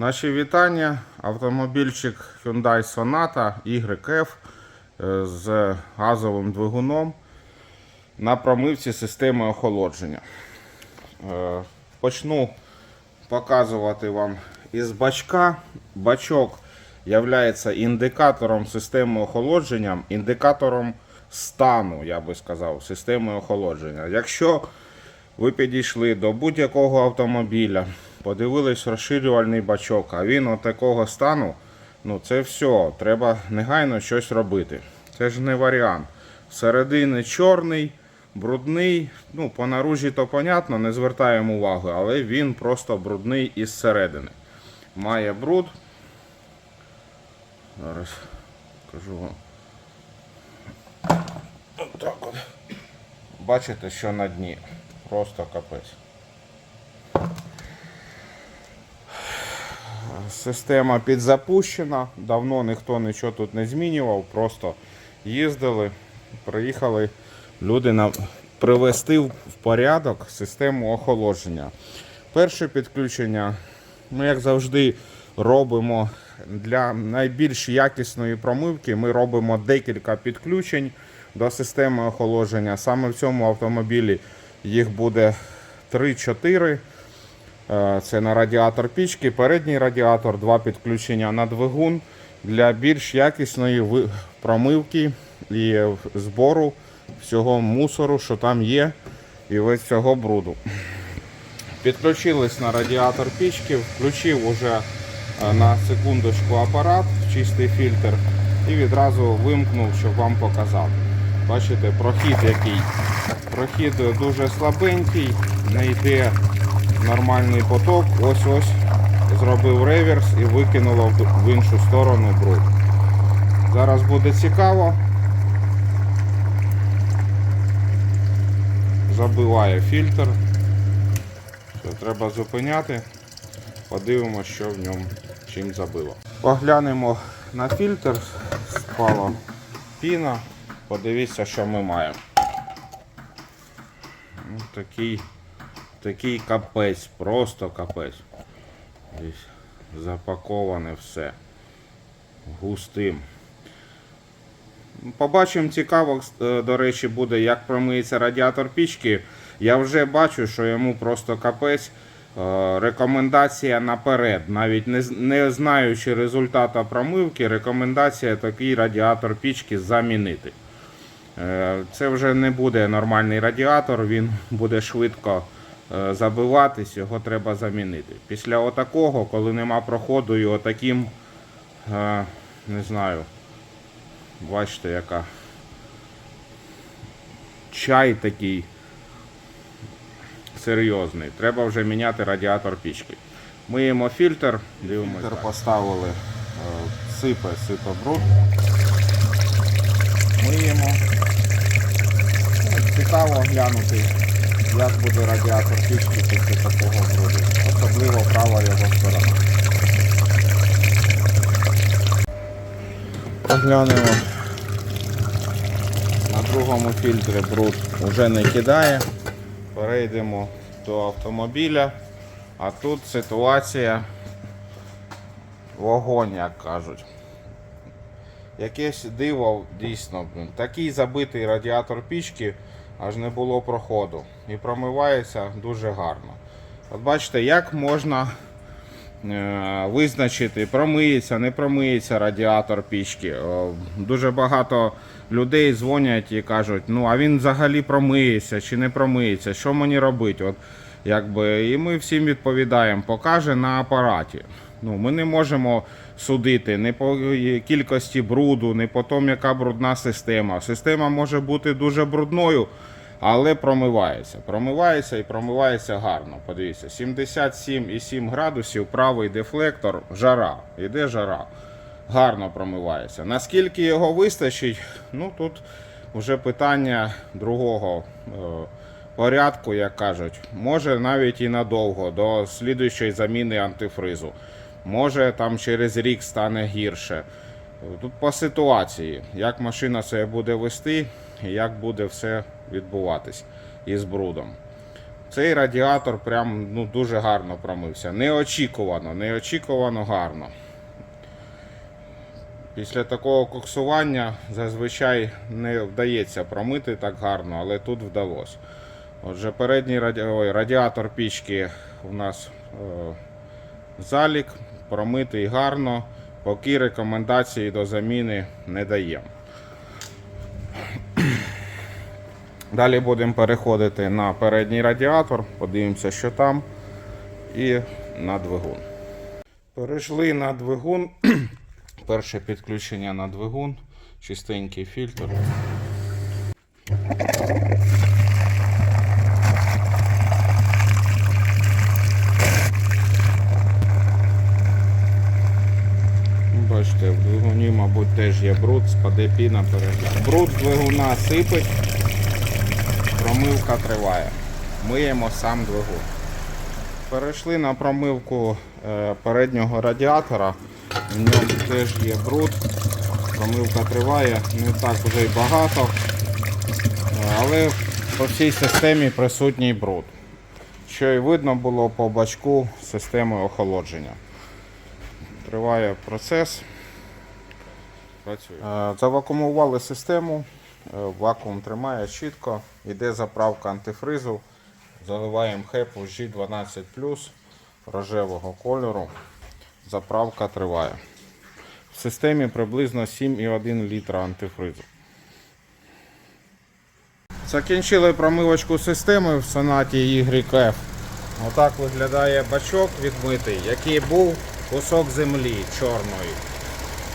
Наші вітання. Автомобільчик Hyundai Sonata YF е, з газовим двигуном на промивці системи охолодження. Е, Почну показувати вам із бачка. Бачок є індикатором системи охолодження, індикатором стану, я би сказав, системи охолодження. Якщо ви підійшли до будь-якого автомобіля, подивились розширювальний бачок, а він от такого стану, ну це все, треба негайно щось робити. Це ж не варіант. Всередині чорний, брудний, ну, по наружі то понятно, не звертаємо уваги, але він просто брудний із середини. Має бруд. Зараз кажу вам. Отак от. Бачите, що на дні. Просто капець. Система підзапущена, давно ніхто нічого тут не змінював, просто їздили, приїхали люди на... привести в порядок систему охолодження. Перше підключення ми, як завжди, робимо для найбільш якісної промивки. Ми робимо декілька підключень до системи охолодження. Саме в цьому автомобілі їх буде 3-4. Е, Це на радіатор пічки, передній радіатор, два підключення на двигун для більш якісної промивки і збору всього мусору, що там є, і весь цього бруду. Підключились на радіатор пічки, включив уже е, на секундочку апарат, чистий фільтр і відразу вимкнув, щоб вам показати. Бачите, прохід який. Прохід дуже слабенький, не йде нормальний поток. Ось ось зробив реверс і викинуло в- іншу сторону бруд. Зараз буде цікаво. Забиває фільтр. Все, треба зупиняти. Подивимося, що в ньому чим забило. Поглянемо на фільтр. Спала піна. Подивіться, що ми маємо. Ну, такий, такий капець, просто капець. Десь запаковане все. Густим. Побачимо цікаво, е, до речі, буде, як промиється радіатор пічки. Я вже бачу, що йому просто капець. Е, Рекомендація наперед, навіть не, не знаючи результату промивки, рекомендація такий радіатор пічки замінити. Е, Це вже не буде нормальний радіатор, він буде швидко забиватись, його треба замінити. Після отакого, коли нема проходу і отаким, е, не знаю, бачите, яка чай такий серйозний. Треба вже міняти радіатор пічки. Миємо фільтр, дивимося. Фільтр поставили, е, сипе, сипе бруд. Миємо. Цікаво глянути, як буде радіатор пічки після такого бруду. Особливо права його сторона. Поглянемо. На другому фільтрі бруд вже не кидає. Перейдемо до автомобіля. А тут ситуація вогонь, як кажуть. Якесь диво дійсно. Такий забитий радіатор пічки, аж не було проходу. І промивається дуже гарно. От бачите, як можна е, визначити, промиється, не промиється радіатор пічки. Дуже багато людей дзвонять і кажуть, ну а він взагалі промиється чи не промиється, що мені робити? От, якби, і ми всім відповідаємо, покаже на апараті. Ну, ми не можемо судити не по кількості бруду, не по тому, яка брудна система. Система може бути дуже брудною, але промивається. Промивається і промивається гарно. Подивіться, 77,7 градусів, правий дефлектор, жара. Іде жара. Гарно промивається. Наскільки його вистачить, ну тут вже питання другого е, порядку, як кажуть. Може навіть і надовго, до слідуючої заміни антифризу. Може там через рік стане гірше. Тут по ситуації, як машина себе буде вести, і як буде все відбуватись із брудом. Цей радіатор прям ну, дуже гарно промився. Неочікувано, неочікувано гарно. Після такого коксування зазвичай не вдається промити так гарно, але тут вдалося. Отже, передній раді... Ой, радіатор пічки у нас е... залік, промитий гарно, поки рекомендації до заміни не даємо. Далі будемо переходити на передній радіатор, подивимося, що там, і на двигун. Перейшли на двигун. Перше підключення на двигун, чистенький фільтр. Бачите, в двигуні, мабуть, теж є бруд, спаде піна перегляд. Бруд двигуна сипить, промивка триває. Миємо сам двигун. Перейшли на промивку е, переднього радіатора. В ньому теж є бруд. Промивка триває, не так вже й багато. Е, Але по всій системі присутній бруд. Що і видно було по бачку системи охолодження. Триває процес. Працює. Е, Завакуумували систему, е, вакуум тримає чітко, йде заправка антифризу. Заливаємо хепу G12 рожевого кольору. Заправка триває. В системі приблизно 7,1 літра антифризу. Закінчили промивочку системи в сонаті YF. Отак виглядає бачок відмитий, який був кусок землі чорної.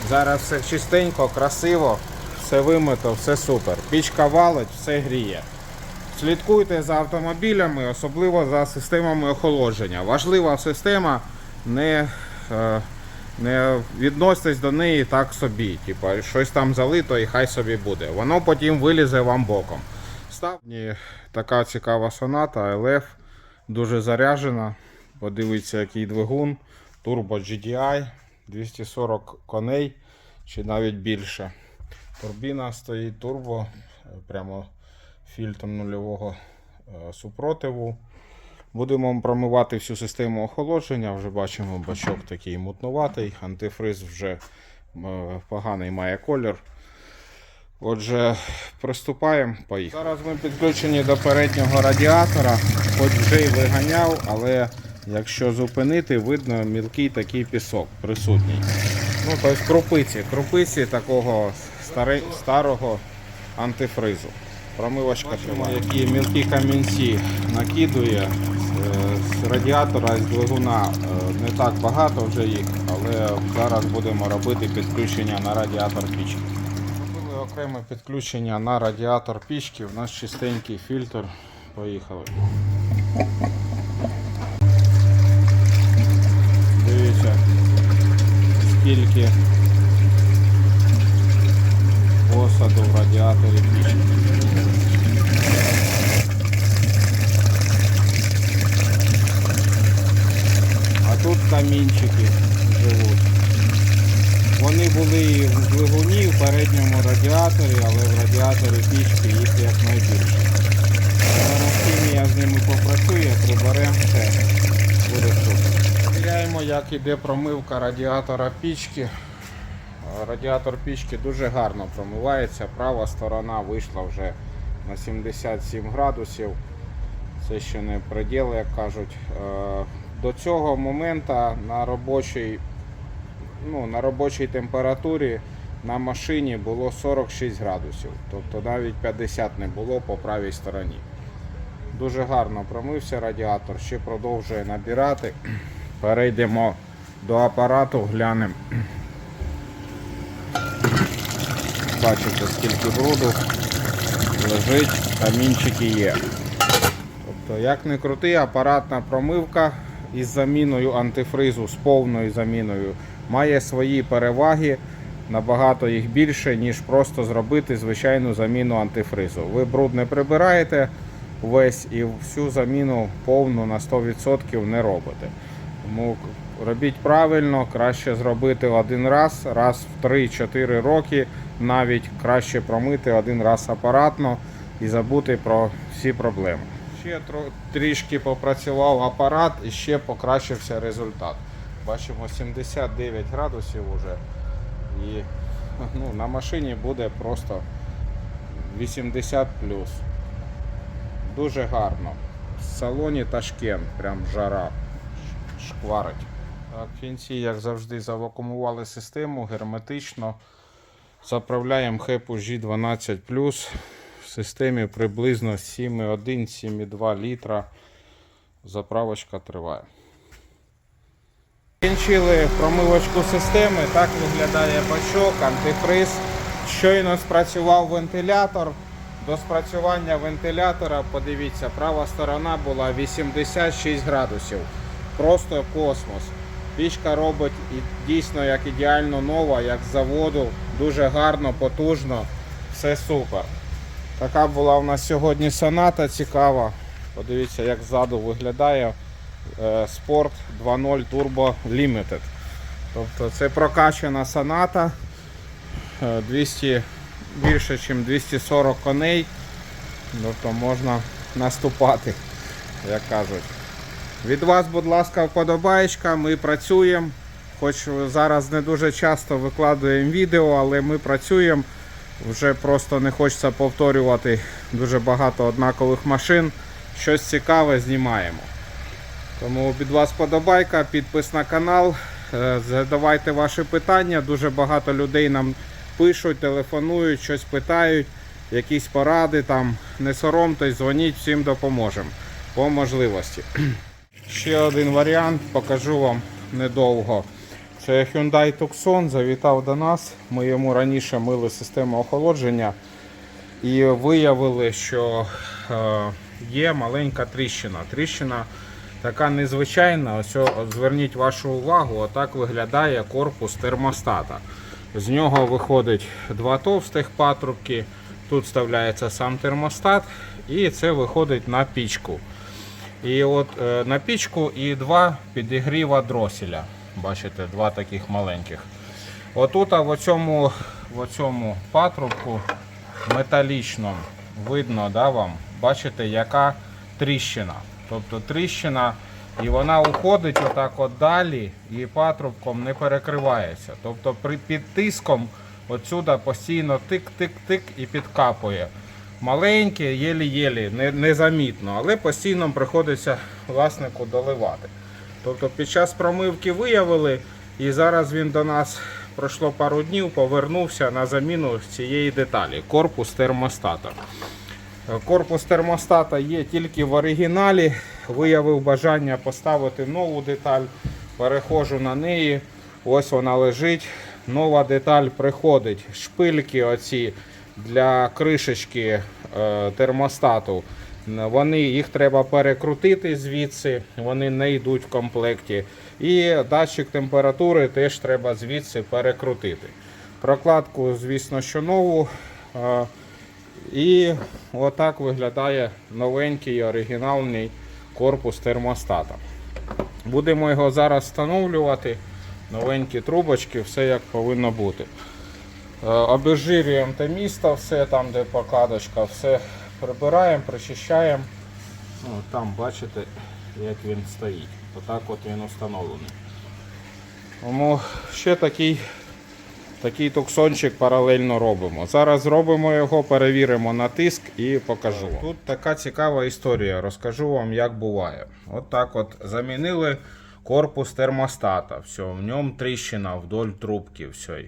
Зараз все чистенько, красиво, все вимито, все супер. Пічка валить, все гріє. Слідкуйте за автомобілями, особливо за системами охолодження. Важлива система, не, е, не відноситесь до неї так собі. Типа, щось там залито і хай собі буде. Воно потім вилізе вам боком. Став Мені така цікава соната, LF, дуже заряджена. Подивіться, який двигун. Turbo GDI, 240 коней чи навіть більше. Турбіна стоїть турбо, е, прямо фільтром нульового е, супротиву. Будемо промивати всю систему охолодження. Вже бачимо, бачок такий мутнуватий, антифриз вже е, поганий має колір. Отже, приступаємо. Поїхали. Зараз ми підключені до переднього радіатора, хоч вже й виганяв, але якщо зупинити, видно мілкий такий пісок присутній. Ну, тобто крупиці, крупиці такого стари, старого антифризу. Промивочка тримає. Які мілкі камінці накидує е, з радіатора, з двигуна е, не так багато вже їх, але зараз будемо робити підключення на радіатор пічки. Зробили окреме підключення на радіатор пічки. У нас чистенький фільтр. Поїхали. Дивіться, скільки осаду в радіаторі. А тут камінчики живуть. Вони були і в двигуні, в передньому радіаторі, але в радіаторі пічки їх якнайбільше. Зараз хімія з ними попрацює, приберемо все, буде супер. Перевіряємо, як іде промивка радіатора пічки. Радіатор пічки дуже гарно промивається. Права сторона вийшла вже на 77 градусів. Це ще не приділ, як кажуть. До цього моменту на робочій, ну, на робочій температурі на машині було 46 градусів. Тобто навіть 50 не було по правій стороні. Дуже гарно промився радіатор, ще продовжує набирати. Перейдемо до апарату, глянемо. Бачите, скільки бруду лежить, камінчики є. Тобто, як не крути, апаратна промивка із заміною антифризу, з повною заміною, має свої переваги. Набагато їх більше, ніж просто зробити звичайну заміну антифризу. Ви бруд не прибираєте весь і всю заміну повну на 100% не робите. Тому робіть правильно, краще зробити один раз, раз в 3-4 роки, навіть краще промити один раз апаратно і забути про всі проблеми. Ще трішки попрацював апарат і ще покращився результат. Бачимо 79 градусів уже. І ну, на машині буде просто 80 плюс. Дуже гарно. В салоні Ташкент, прям жара шкварить. В кінці, як завжди, завакумували систему герметично. Заправляємо хепу G12 в системі приблизно 7,1-7,2 літра. Заправочка триває. Кінчили промивочку системи, так виглядає бачок, антифриз. Щойно спрацював вентилятор. До спрацювання вентилятора, подивіться, права сторона була 86 градусів. Просто космос. Пічка робить дійсно як ідеально нова, як з заводу. Дуже гарно, потужно. Все супер. Така була у нас сьогодні соната цікава. Подивіться, як ззаду виглядає е, Sport 2.0 Turbo Limited. Тобто це прокачана соната. е, 200, більше, ніж 240 коней. Тобто можна наступати, як кажуть. Від вас, будь ласка, вподобаєчка, ми працюємо. Хоч зараз не дуже часто викладуємо відео, але ми працюємо. Вже просто не хочеться повторювати дуже багато однакових машин. Щось цікаве знімаємо. Тому від вас подобайка, підпис на канал. Е, Задавайте ваші питання. Дуже багато людей нам пишуть, телефонують, щось питають, якісь поради там. Не соромтесь, дзвоніть, всім допоможемо по можливості. Ще один варіант, покажу вам недовго. Це Hyundai Tucson завітав до нас. Ми йому раніше мили систему охолодження і виявили, що е, є маленька тріщина. Тріщина така незвичайна. Ось зверніть вашу увагу, отак виглядає корпус термостата. З нього виходить два товстих патрубки. Тут вставляється сам термостат, і це виходить на пічку. І от е, на пічку і два підігріва дроселя. Бачите, два таких маленьких. Отут а в цьому, в цьому патрубку металічно видно, да, вам, бачите, яка тріщина. Тобто тріщина, і вона уходить отак от далі і патрубком не перекривається. Тобто при, під тиском отсюда постійно тик-тик-тик і підкапує. Маленьке, єлі-єлі, незамітно, але постійно приходиться власнику доливати. Тобто під час промивки виявили, і зараз він до нас пройшло пару днів, повернувся на заміну цієї деталі корпус термостата. Корпус термостата є тільки в оригіналі. Виявив бажання поставити нову деталь. Переходжу на неї. Ось вона лежить. Нова деталь приходить. Шпильки оці для кришечки е, термостату. Вони, їх треба перекрутити звідси, вони не йдуть в комплекті. І датчик температури теж треба звідси перекрутити. Прокладку, звісно, що нову. Е, і отак виглядає новенький оригінальний корпус термостата. Будемо його зараз встановлювати. Новенькі трубочки, все як повинно бути. Е, Обезжирюємо те місто, все там, де покладочка, все прибираємо, причищаємо. Ну, там бачите, як він стоїть. Отак от він встановлений. Тому ще такий Такий туксончик паралельно робимо. Зараз зробимо його, перевіримо на тиск і покажу. Тут така цікава історія. Розкажу вам, як буває. От так от замінили корпус термостата. Все, в ньому тріщина вдоль трубки. Все.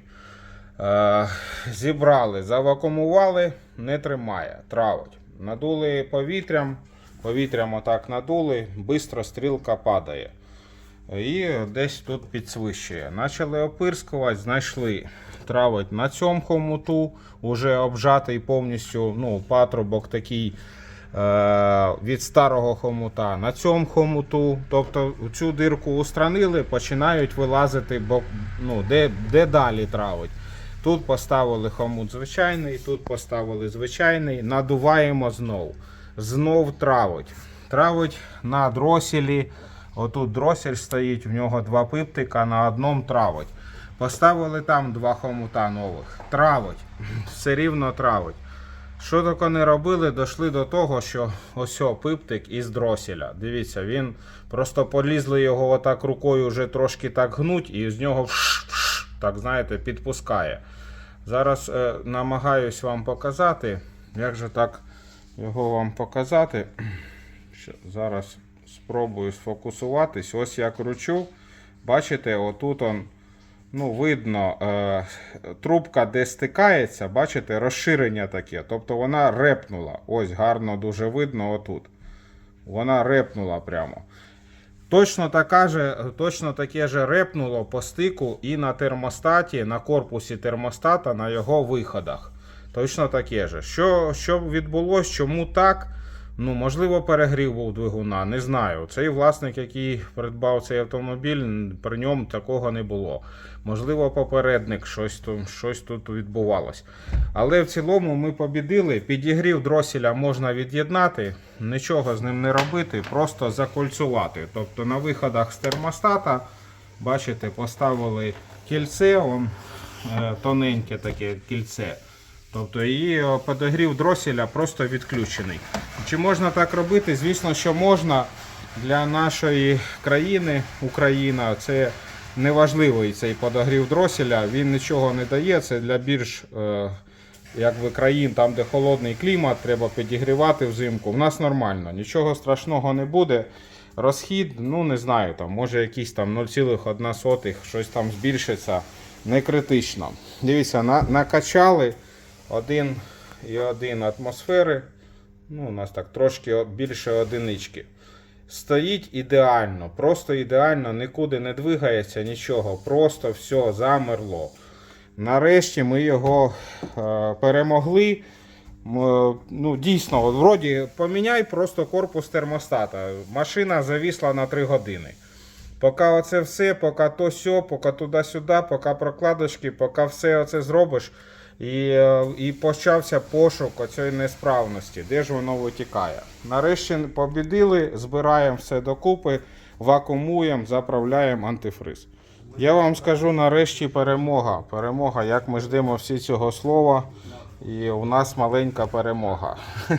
Е, зібрали, завакумували, не тримає, травить. Надули повітрям, повітрям отак надули, швидко стрілка падає. І десь тут підсвищує. Почали опирскувати, знайшли травить на цьому хомуту, уже обжатий повністю ну, патрубок такий е, від старого хомута. На цьому хомуту, тобто цю дирку устранили, починають вилазити, бо, ну, де, де далі травить. Тут поставили хомут звичайний, тут поставили звичайний, надуваємо знов. Знов травить. Травить на дроселі. Отут дросель стоїть, в нього два пиптика, на одному травить. Поставили там два хомута нових. Травить. Все рівно травить. Що таке не робили, дійшли до того, що ось пиптик із дроселя. Дивіться, він просто полізли його отак рукою вже трошки так гнуть, і з нього вш-вш, так знаєте, підпускає. Зараз е, намагаюсь вам показати, як же так його вам показати. Зараз спробую сфокусуватись. Ось я кручу. Бачите, отут он, ну, видно, е, трубка де стикається, бачите, розширення таке. Тобто вона репнула. Ось гарно дуже видно отут. Вона репнула прямо. Точно, така же, точно таке же репнуло по стику і на термостаті, на корпусі термостата, на його виходах. Точно таке же. Що, що відбулося, чому так? Ну, можливо, перегрів був двигуна, не знаю. Цей власник, який придбав цей автомобіль, при ньому такого не було. Можливо, попередник щось тут, щось тут відбувалось. Але в цілому ми побідили. Підігрів дроселя можна від'єднати, нічого з ним не робити, просто закольцювати. Тобто на виходах з термостата, бачите, поставили кільце, он, е, тоненьке таке кільце. Тобто її е, подогрів дроселя просто відключений. Чи можна так робити? Звісно, що можна для нашої країни, Україна, це неважливий цей подогрів дроселя, він нічого не дає. Це для більш е, якби, країн, там, де холодний клімат, треба підігрівати взимку. В нас нормально, нічого страшного не буде. Розхід, ну не знаю, там, може якийсь там 0,1, щось там збільшиться, не критично. Дивіться, на, накачали 1,1 атмосфери. Ну, у нас так трошки більше одинички. Стоїть ідеально, просто ідеально, нікуди не двигається нічого, просто все замерло. Нарешті ми його е, перемогли. Е, Ну, дійсно, вроді поміняй просто корпус термостата. Машина завісла на 3 години. Поки оце все, поки то сьо, поки туди-сюди, поки прокладочки, поки все оце зробиш. І, е, і почався пошук оцієї несправності, де ж воно витікає. Нарешті побідили, збираємо все докупи, вакуумуємо, заправляємо антифриз. Я вам скажу нарешті перемога. Перемога, як ми ждемо всі цього слова. І у нас маленька перемога.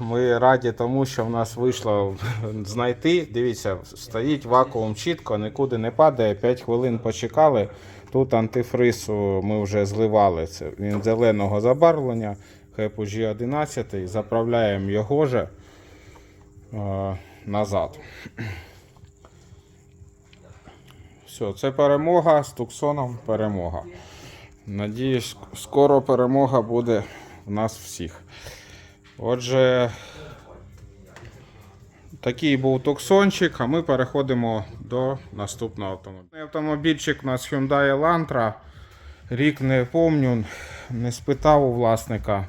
Ми раді тому, що в нас вийшло знайти. Дивіться, стоїть вакуум чітко, нікуди не падає. 5 хвилин почекали. Тут антифриз ми вже зливали. Це він зеленого забарвлення. Хепу G11. Заправляємо його же е, назад. Все, це перемога з Туксоном. Перемога. Надіюсь, скоро перемога буде в нас всіх. Отже, такий був туксончик, а ми переходимо до наступного автомобіля. Автомобільчик у нас Hyundai Elantra. Рік не помню, не спитав у власника,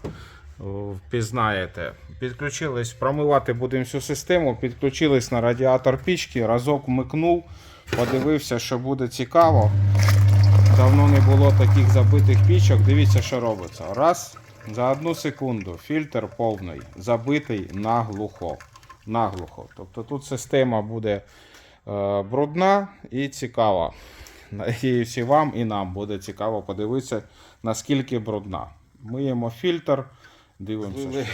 впізнаєте. Підключились, промивати будемо всю систему, підключились на радіатор пічки, разок вмикнув, подивився, що буде цікаво. Давно не було таких забитих пічок. Дивіться, що робиться. Раз, за одну секунду фільтр повний, забитий наглухо. Наглухо. Тобто тут система буде е, брудна і цікава. І вам, і нам буде цікаво подивитися, наскільки брудна. Миємо фільтр, дивимося.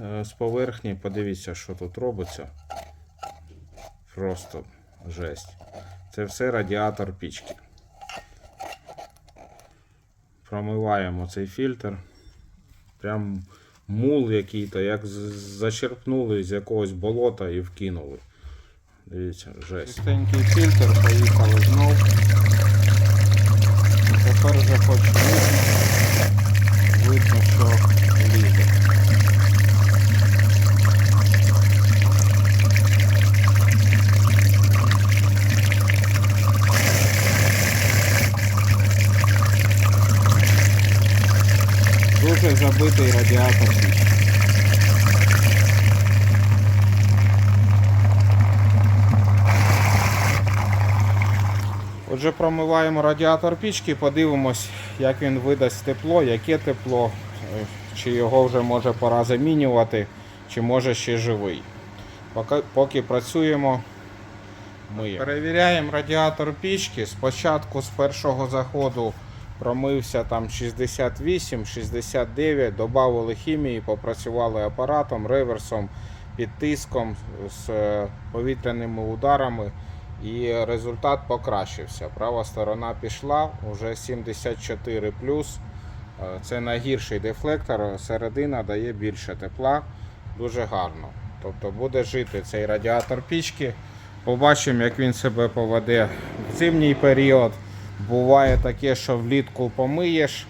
Е, З поверхні, подивіться, що тут робиться. Просто жесть. Це все радіатор пічки. Промиваємо цей фільтр. Прям мул який-то, як зачерпнули з якогось болота і вкинули. Дивіться, жесть. Чистенький фільтр, поїхали знов. Тепер вже хоч видно, що Дуже забитий радіатор. Отже, промиваємо радіатор пічки, подивимось, як він видасть тепло, яке тепло, е, чи його вже може пора замінювати, чи може ще живий. Поки, поки працюємо, ми перевіряємо радіатор пічки. Спочатку з першого заходу промився там 68, 69, додали хімії, попрацювали апаратом, реверсом, під тиском, з е, повітряними ударами. І результат покращився. Права сторона пішла, вже 74 Е, Це найгірший дефлектор, середина дає більше тепла, дуже гарно. Тобто буде жити цей радіатор пічки. Побачимо, як він себе поведе в зимній період. Буває таке, що влітку помиєш,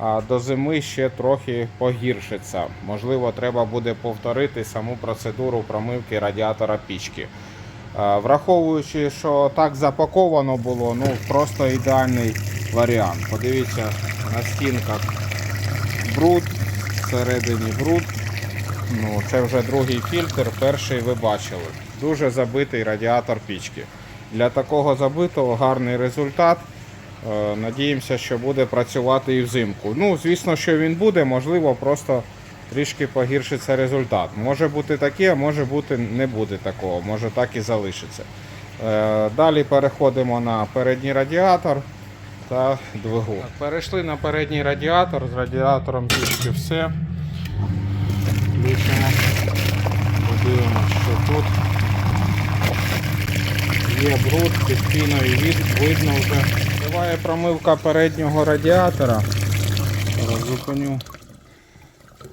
а до зими ще трохи погіршиться. Можливо, треба буде повторити саму процедуру промивки радіатора пічки. Е, Враховуючи, що так запаковано було, ну просто ідеальний варіант. Подивіться на стінках бруд, всередині бруд. Ну, це вже другий фільтр, перший ви бачили. Дуже забитий радіатор пічки. Для такого забитого гарний результат. Е, Надіємося, що буде працювати і взимку. Ну, звісно, що він буде, можливо, просто трішки погіршиться результат. Може бути таке, а може бути не буде такого, може так і залишиться. Е, Далі переходимо на передній радіатор та двигун. Перейшли на передній радіатор, з радіатором пічки все. Включимо, подивимося, що тут. Є бруд, під піною видно вже. Триває промивка переднього радіатора. Зараз зупиню.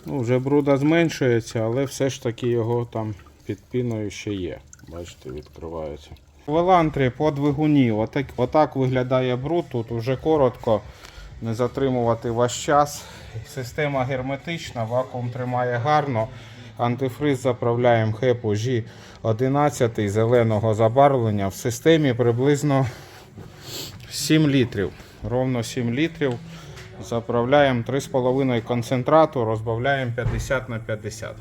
Ну, вже бруда зменшується, але все ж таки його там під піною ще є. Бачите, відкривається. В елантрі по двигуні отак, отак виглядає бруд. Тут вже коротко, не затримувати ваш час. Система герметична, вакуум тримає гарно. Антифриз заправляємо хепу G11 зеленого забарвлення. В системі приблизно 7 літрів. Ровно 7 літрів. Заправляємо 3,5 концентрату, розбавляємо 50 на 50.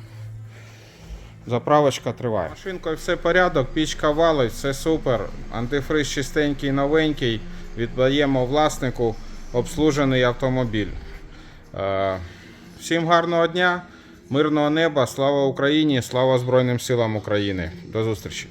Заправочка триває. Машинкою все порядок, пічка валить, все супер. Антифриз чистенький, новенький. Віддаємо власнику обслужений автомобіль. Е, Всім гарного дня, мирного неба, слава Україні, слава Збройним силам України. До зустрічі.